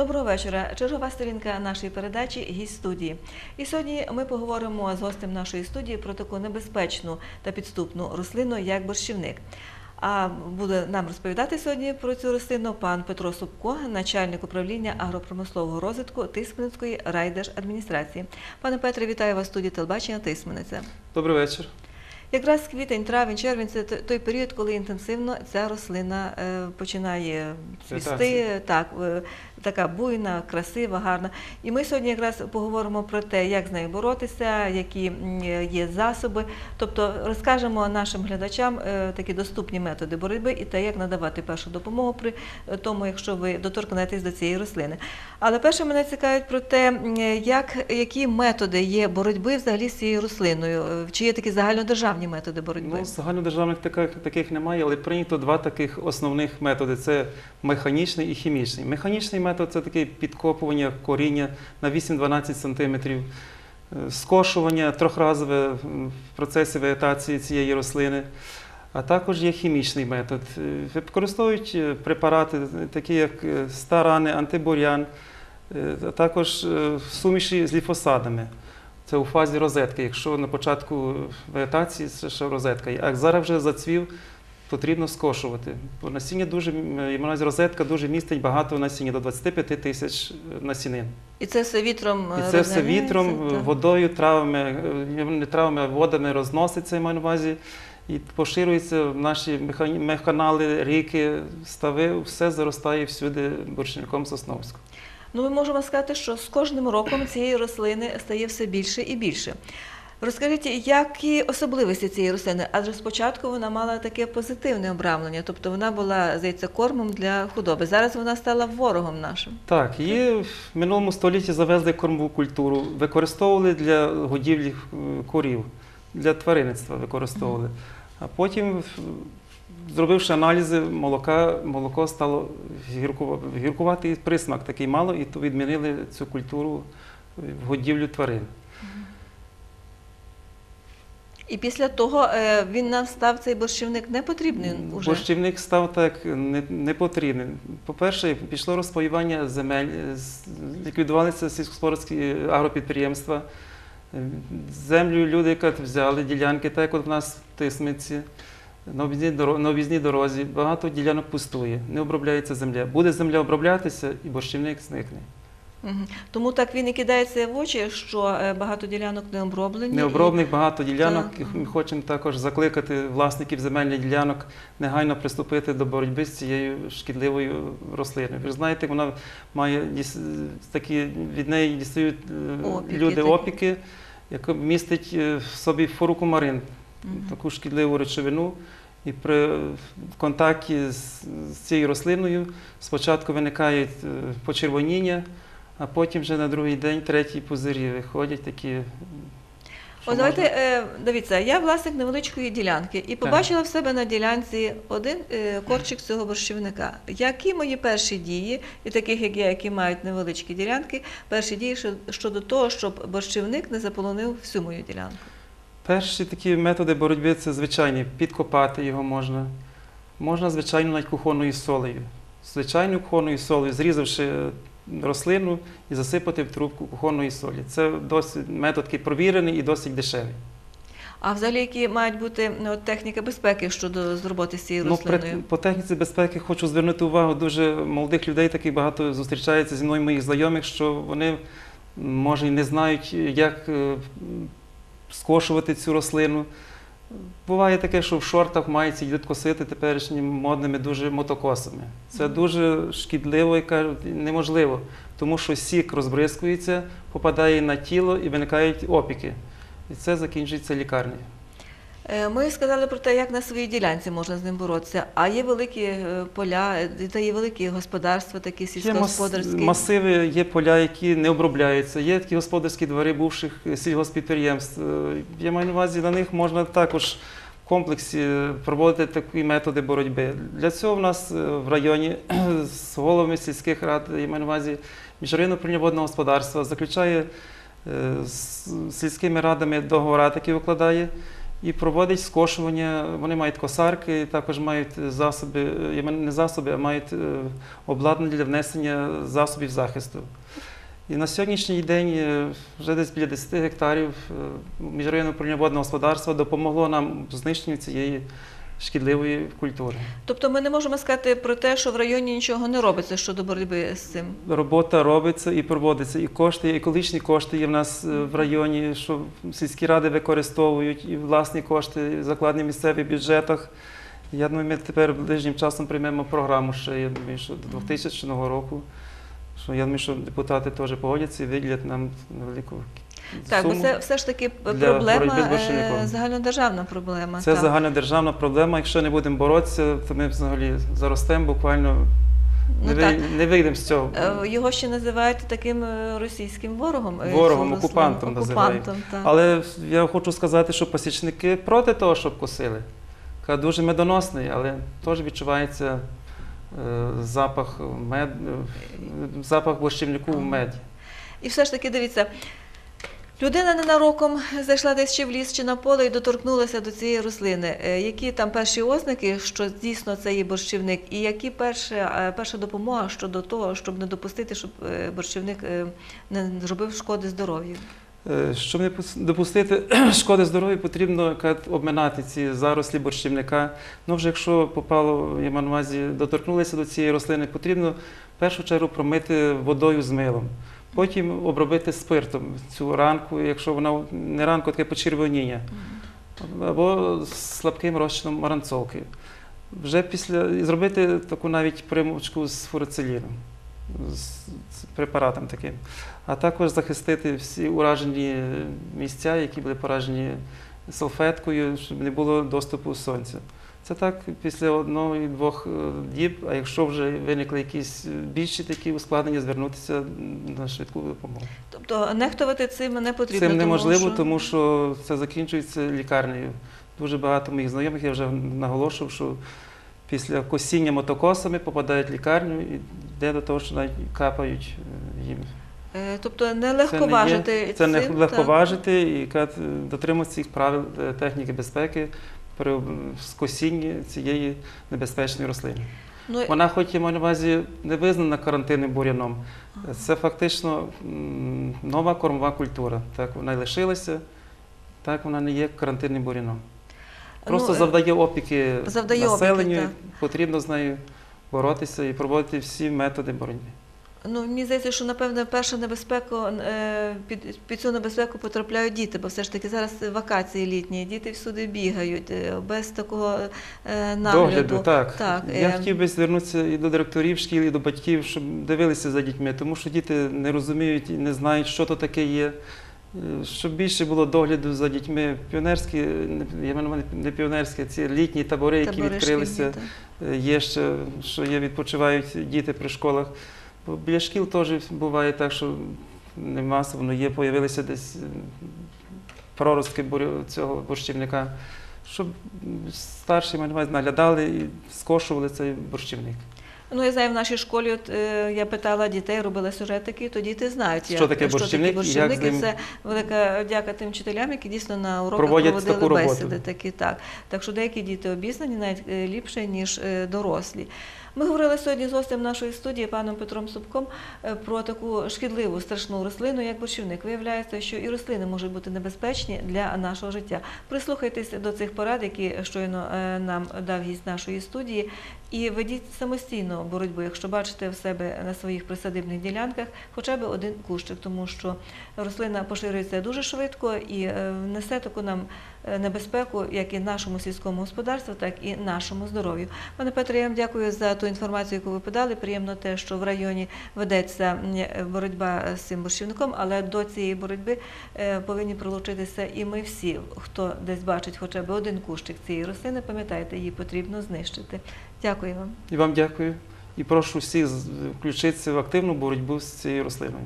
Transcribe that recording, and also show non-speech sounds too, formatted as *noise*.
Доброго вечора. Чергова сторінка нашої передачі гість студії. І сьогодні ми поговоримо з гостем нашої студії про таку небезпечну та підступну рослину, як борщівник. А буде нам розповідати сьогодні про цю рослину пан Петро Супко, начальник управління агропромислового розвитку Тисменницької райдержадміністрації. Пане Петре, вітаю вас в студії телебачення Тисмениця. Добрий вечір. Якраз квітень, травень, червень це той період, коли інтенсивно ця рослина е, починає цвісти, так, е, така буйна, красива, гарна. І ми сьогодні якраз поговоримо про те, як з нею боротися, які є засоби. Тобто розкажемо нашим глядачам е, такі доступні методи боротьби і те, як надавати першу допомогу при е, тому, якщо ви доторкнетесь до цієї рослини. Але перше мене цікавить про те, як, які методи є боротьби взагалі з цією рослиною. Е, Чи є такі загальнодержавні методи боротьби? Ну, загальнодержавних таких, таких немає, але прийнято два таких основних методи: це механічний і хімічний. Механічний метод це таке підкопування коріння на 8-12 см, е, скошування трьохразове в процесі вегетації цієї рослини. А також є хімічний метод. Е, Використовують е, препарати, такі як старани, антибурян, а також суміші з ліфосадами. Це у фазі розетки. Якщо на початку вегетації це ще розетка. А зараз вже зацвів, потрібно скошувати. Бо насіння дуже, увазі, розетка дуже містить багато насіння, до 25 тисяч е, насінин. І це все вітром І е, це все вітром, Так. водою, травами, е, не травами, а водами розноситься, я маю на увазі. І поширюється в наші мехканали, ріки, стави, все заростає всюди борщником Сосновського. Ну, ми можемо сказати, що з кожним роком цієї рослини стає все більше і більше. Розкажіть, які особливості цієї рослини? Адже спочатку вона мала таке позитивне обрамлення, тобто вона була, здається, кормом для худоби. Зараз вона стала ворогом нашим. Так, її в минулому столітті завезли кормову культуру, використовували для годівлі е, корів, для тваринництва використовували. А потім, зробивши аналізи молока, молоко стало гіркува- гіркуватий присмак такий мало, і то відмінили цю культуру в годівлю тварин. І після того е, він нам став цей борщівник непотрібний уже. Борщівник став так не, не потрібний. По-перше, пішло розпаювання земель, е, ліквідувалися сільськогосподарські агропідприємства. Е, Землю люди взяли ділянки, так як от в нас в Тисмиці, на об'їзній дорозі. Багато ділянок пустує, не обробляється земля. Буде земля оброблятися, і борщівник зникне. Тому так він і кидається в очі, що е, багато ділянок не оброблені. Необробних багато ділянок. Ми хочемо також закликати власників земельних ділянок негайно приступити до боротьби з цією шкідливою рослиною. Ви ж знаєте, вона має такі від неї дістають е, Опіки люди опіки, яка містить е, в собі фурукумарин, Мгм. таку шкідливу речовину. І при контакті з, цією рослиною спочатку виникає почервоніння, а потім вже на другий день третій пузирі виходять такі. От давайте е, дивіться, я власник невеличкої ділянки і побачила в себе на ділянці один е, корчик цього борщівника. Які мої перші дії, і таких як я, які мають невеличкі ділянки, перші дії щодо того, щоб борщівник не заполонив всю мою ділянку. Перші такі методи боротьби це звичайні, підкопати його можна. Можна, звичайно, навіть кухонною солею. Звичайною кухонною солею, зрізавши е, рослину і засипати в трубку кухонної солі. Це досить метод такий провірений і досить дешевий. А взагалі, які мають бути ну, техніки безпеки щодо з роботи з цією Ну, при, рослиною? по техніці безпеки хочу звернути увагу дуже молодих людей, таких багато зустрічається зі мною моїх знайомих, що вони може і не знають, як е, скошувати цю рослину. Буває таке, що в шортах мається йдуть косити теперішніми модними дуже мотокосами. Це дуже шкідливо і неможливо, тому що сік розбризкується, попадає на тіло і виникають опіки. І це закінчується лікарнею. Е, Ми сказали про те, як на своїй ділянці можна з ним боротися. А є великі е, поля, е, та є великі господарства, такі Є сільськогосподарські. масиви, є поля, які не обробляються, є такі господарські двори бувших сільгоспідприємств. Я маю на увазі, на них можна також в комплексі проводити такі методи боротьби. Для цього в нас в районі *clears throat* з головами сільських рад, я маю на увазі, міжрайонне управління водного господарства заключає з сільськими радами договори, такі викладає, і проводить скошування. Вони мають косарки, також мають засоби, не засоби, а мають е, обладнання для внесення засобів захисту. І на сьогоднішній день е, вже десь біля 10 гектарів е, міжрайонне управління водного господарства допомогло нам в знищенні цієї шкідливої культури. Тобто ми не можемо сказати про те, що в районі нічого не робиться щодо боротьби з цим. Робота робиться і проводиться, і кошти, і екологічні кошти є в нас е, в районі, що сільські ради використовують, і власні кошти закладені в місцевих бюджетах. Я думаю, ми тепер ближнім часом приймемо програму ще, я думаю, що до 2000 року. Що я думаю, що депутати теж погодяться і виділять нам велику Так, бо це все ж таки проблема, е, загальнодержавна проблема. Це так. загальнодержавна проблема. Якщо не будемо боротися, то ми взагалі заростемо буквально, Ну, не, не вийдемо з цього. Е, Його ще називають таким е, російським ворогом. Ворогом, окупантом називають. Але я хочу сказати, що посічники проти того, щоб косили. Дуже медоносний, але теж відчувається запах мед, запах борщівнику в меді. І все ж таки дивіться. Людина ненароком зайшла десь чи в ліс, чи на поле і доторкнулася до цієї рослини. Е, Які там перші ознаки, що дійсно це є борщівник, і які перша, е, перша допомога щодо того, щоб не допустити, щоб е, борщівник не зробив шкоди здоров'ю? Щоб не пус- допустити *clears throat* шкоди здоров'ю, потрібно обминати ці зарослі борщівника. Ну, вже якщо попало, я маю на увазі, доторкнулися до цієї рослини, потрібно в першу чергу промити водою з милом. Потім обробити спиртом цю ранку, якщо вона не ранку, таке почервоніння, або слабким розчином маранцовки. Вже після зробити таку навіть примочку з фурацеліном, з препаратом таким а також захистити всі уражені місця, які були поражені салфеткою, щоб не було доступу сонця. Це так після одного і двох е, діб, а якщо вже виникли якісь більші такі ускладнення, звернутися на швидку допомогу. Тобто нехтувати цим не потрібно. Цим неможливо, тому що... тому що це закінчується лікарнею. Дуже багато моїх знайомих, я вже наголошував, що після косіння мотокосами попадають в лікарню і йде до того, що навіть капають е, їм Е, Тобто не Це легко не є- Це не цим, легко так. і дотримуватися цих правил е, техніки безпеки при скосінні цієї небезпечної рослини. Ну, Вона, хоч і маю на увазі, не визнана карантинним бур'яном, це фактично м, нова кормова культура. Так вона лишилася, так вона не є карантинним бур'яном. Просто ну, е, завдає опіки завдає населенню, потрібно з нею боротися і проводити всі методи боротьби. Ну, мені здається, що напевне перша небезпека е, під, під цю небезпеку потрапляють діти, бо все ж таки зараз вакації літні, діти всюди бігають е, без такого е, нагляду. Догляду, так. Так, Я е, хотів би звернутися і до директорів шкіл, і до батьків, щоб дивилися за дітьми, тому що діти не розуміють і не знають, що то таке є. Щоб більше було догляду за дітьми. Піонерські, не- я маю не піонерські, ці літні табори, які табори відкрилися. шкільні, Е, Є ще, що є, відпочивають діти при школах. Біля шкіл теж буває так, що не масово, але є, появилися десь е, проростки цього борщівника, щоб старші наглядали і скошували цей борщівник. Ну, я знаю, в нашій школі от, е, я питала дітей, робила сюжетики, то діти знають, Що як, таке борщівник і як борщівник. І ним- це велика дяка тим вчителям, які дійсно на уроках Проводять проводили таку бесіди. Такі, так. так що деякі діти обізнані навіть е, ліпше, ніж е, дорослі. Ми говорили сьогодні з гостем нашої студії, паном Петром Супком, е, про таку шкідливу страшну рослину, як борщівник. Виявляється, що і рослини можуть бути небезпечні для нашого життя. Прислухайтесь до цих порад, які щойно е, нам дав гість нашої студії, і ведіть самостійно боротьбу, якщо бачите в себе на своїх присадибних ділянках хоча б один кущик, тому що рослина поширюється дуже швидко і е, несе таку нам е, небезпеку, як і нашому сільському господарству, так і нашому здоров'ю. Пане Петре, я вам дякую за ту інформацію, яку ви подали. Приємно те, що в районі ведеться боротьба з цим борщівником, але до цієї боротьби е, повинні прилучитися і ми всі, хто десь бачить хоча б один кущик цієї рослини, пам'ятайте, її потрібно знищити. Дякую вам. І вам дякую. І прошу всіх включитися в активну боротьбу з цією рослиною.